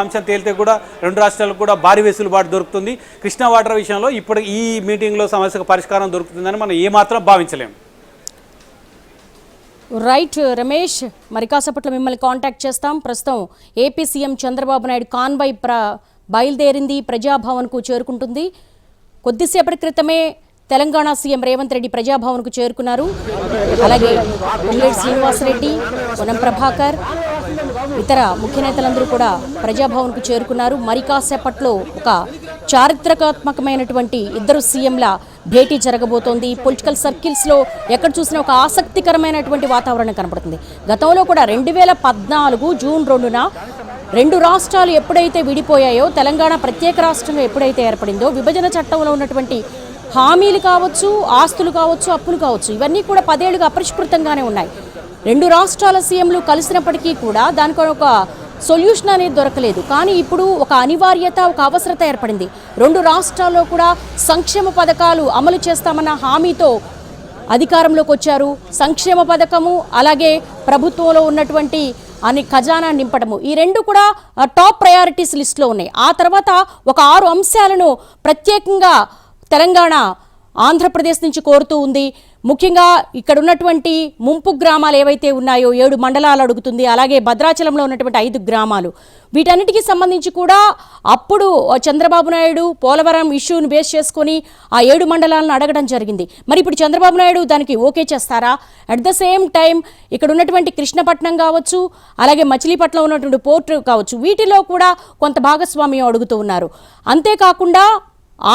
అంశం తేలితే కూడా రెండు రాష్ట్రాలకు కూడా భారీ వెసులుబాటు దొరుకుతుంది. కృష్ణా వాటర్ విషయంలో ఇప్పుడు ఈ మీటింగ్లో సమస్యకు పరిష్కారం దొరుకుతుందని మనం ఏమాత్రం భావించలేము. రైట్ రమేష్ మరి కాసేపట్లో మిమ్మల్ని కాంటాక్ట్ చేస్తాం. ప్రస్తుతం AP CM Chandrababu Naidu convoy ప్ర బయలుదేరింది ప్రజాభవన్కు చేరుకుంటుంది. కొద్దిసేపటి క్రితమే తెలంగాణ సీఎం రేవంత్ రెడ్డి ప్రజాభవన్కు చేరుకున్నారు. అలాగే శ్రీనివాసరెడ్డి పొనం ప్రభాకర్ ఇతర ముఖ్య నేతలందరూ కూడా ప్రజాభవన్కు చేరుకున్నారు. మరి కాసేపట్లో ఒక చారిత్రాత్మకమైనటువంటి ఇద్దరు సీఎంల భేటీ జరగబోతోంది. పొలిటికల్ సర్కిల్స్లో ఎక్కడ చూసినా ఒక ఆసక్తికరమైనటువంటి వాతావరణం కనపడుతుంది గతంలో కూడా రెండు వేల పద్నాలుగు జూన్ రెండున రెండు రాష్ట్రాలు ఎప్పుడైతే విడిపోయాయో తెలంగాణ ప్రత్యేక రాష్ట్రంగా ఎప్పుడైతే ఏర్పడిందో విభజన చట్టంలో ఉన్నటువంటి హామీలు కావచ్చు ఆస్తులు కావచ్చు అప్పులు కావచ్చు ఇవన్నీ కూడా పదేళ్ళుగా అపరిష్కృతంగానే ఉన్నాయి. రెండు రాష్ట్రాల సీఎంలు కలిసినప్పటికీ కూడా దానికి ఒక సొల్యూషన్ అనేది దొరకలేదు. కానీ ఇప్పుడు ఒక అనివార్యత ఒక అవసరత ఏర్పడింది. రెండు రాష్ట్రాల్లో కూడా సంక్షేమ పథకాలు అమలు చేస్తామన్న హామీతో అధికారంలోకి వచ్చారు. సంక్షేమ పథకము అలాగే ప్రభుత్వంలో ఉన్నటువంటి అని ఖజానా నింపడము ఈ రెండు కూడా టాప్ ప్రయారిటీస్ లిస్ట్లో ఉన్నాయి. ఆ తర్వాత ఒక ఆరు అంశాలను ప్రత్యేకంగా తెలంగాణ ఆంధ్రప్రదేశ్ నుంచి కోరుతూ ఉంది. ముఖ్యంగా ఇక్కడ ఉన్నటువంటి ముంపు గ్రామాలు ఏవైతే ఉన్నాయో ఏడు మండలాలు అడుగుతుంది. అలాగే భద్రాచలంలో ఉన్నటువంటి ఐదు గ్రామాలు. వీటన్నిటికీ సంబంధించి కూడా అప్పుడు చంద్రబాబు నాయుడు పోలవరం ఇష్యూను బేస్ చేసుకొని ఆ ఏడు మండలాలను అడగడం జరిగింది. మరి ఇప్పుడు చంద్రబాబు నాయుడు దానికి ఓకే చేస్తారా? అట్ ద సేమ్ టైం ఇక్కడ ఉన్నటువంటి కృష్ణపట్నం కావచ్చు అలాగే మచిలీపట్నం ఉన్నటువంటి పోర్టు కావచ్చు వీటిలో కూడా కొంత భాగస్వామ్యం అడుగుతూ ఉన్నారు. అంతేకాకుండా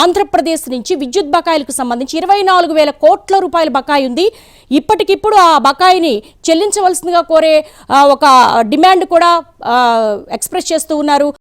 ఆంధ్రప్రదేశ్ నుంచి విద్యుత్ బకాయిలకు సంబంధించి ఇరవై నాలుగు వేల కోట్ల రూపాయల బకాయి ఉంది. ఇప్పటికిప్పుడు ఆ బకాయిని చెల్లించవలసిందిగా కోరే ఒక డిమాండ్ కూడా ఎక్స్ప్రెస్ చేస్తూ ఉన్నారు.